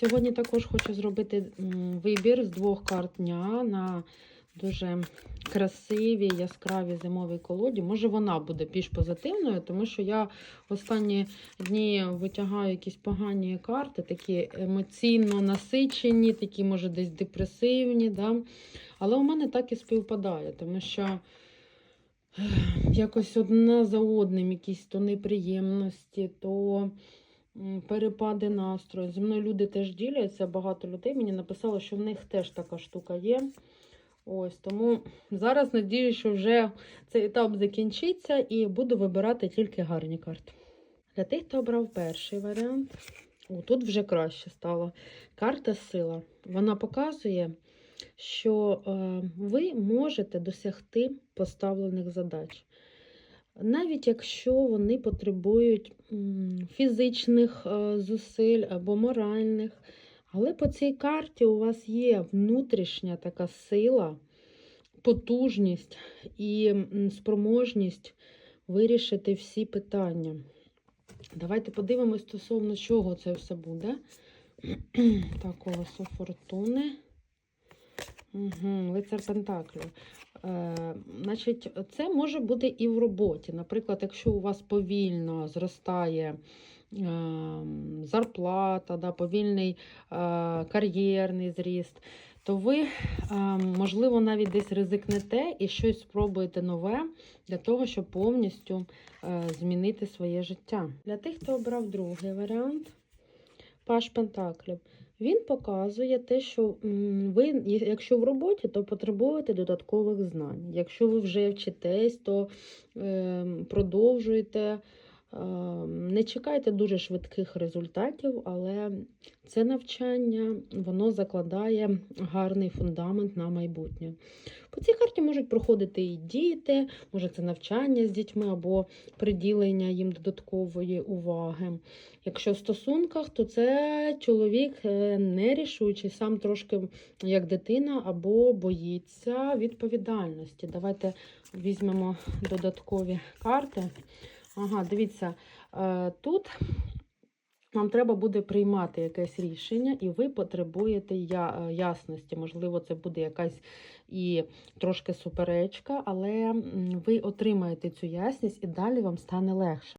Сьогодні також хочу зробити вибір з двох карт дня на дуже красиві, яскраві зимові колоді. Може, вона буде більш позитивною, тому що я останні дні витягаю якісь погані карти, такі емоційно насичені, такі, може, десь депресивні. Да? Але у мене так і співпадає, тому що якось одна за одним, якісь то неприємності, то перепади настрою. Зі мною люди теж діляться, багато людей мені написало, що в них теж така штука є. Ось тому зараз надію, що вже цей етап закінчиться і буду вибирати тільки гарні карти. Для тих, хто обрав перший варіант, о, тут вже краще стало. Карта сила. Вона показує, що е, ви можете досягти поставлених задач. Навіть якщо вони потребують фізичних е, зусиль або моральних, але по цій карті у вас є внутрішня така сила, потужність і спроможність вирішити всі питання. Давайте подивимось стосовно чого це все буде. Так, колесо фортуни. Угу, лицар Пентаклів. Е, значить, це може бути і в роботі. Наприклад, якщо у вас повільно зростає е, зарплата, да, повільний е, кар'єрний зріст, то ви, е, можливо, навіть десь ризикнете і щось спробуєте нове для того, щоб повністю е, змінити своє життя. Для тих, хто обрав другий варіант, Паш Пентаклів. Він показує те, що ви, якщо в роботі, то потребуєте додаткових знань. Якщо ви вже вчитесь, то е, продовжуєте. Е, не чекайте дуже швидких результатів, але це навчання воно закладає гарний фундамент на майбутнє. По цій карті можуть проходити і діти, може це навчання з дітьми або приділення їм додаткової уваги. Якщо в стосунках, то це чоловік е, нерішучий, сам трошки як дитина, або боїться відповідальності. Давайте візьмемо додаткові карти. Ага, дивіться, е, тут вам треба буде приймати якесь рішення, і ви потребуєте е, ясності. Можливо, це буде якась і трошки суперечка, але ви отримаєте цю ясність, і далі вам стане легше.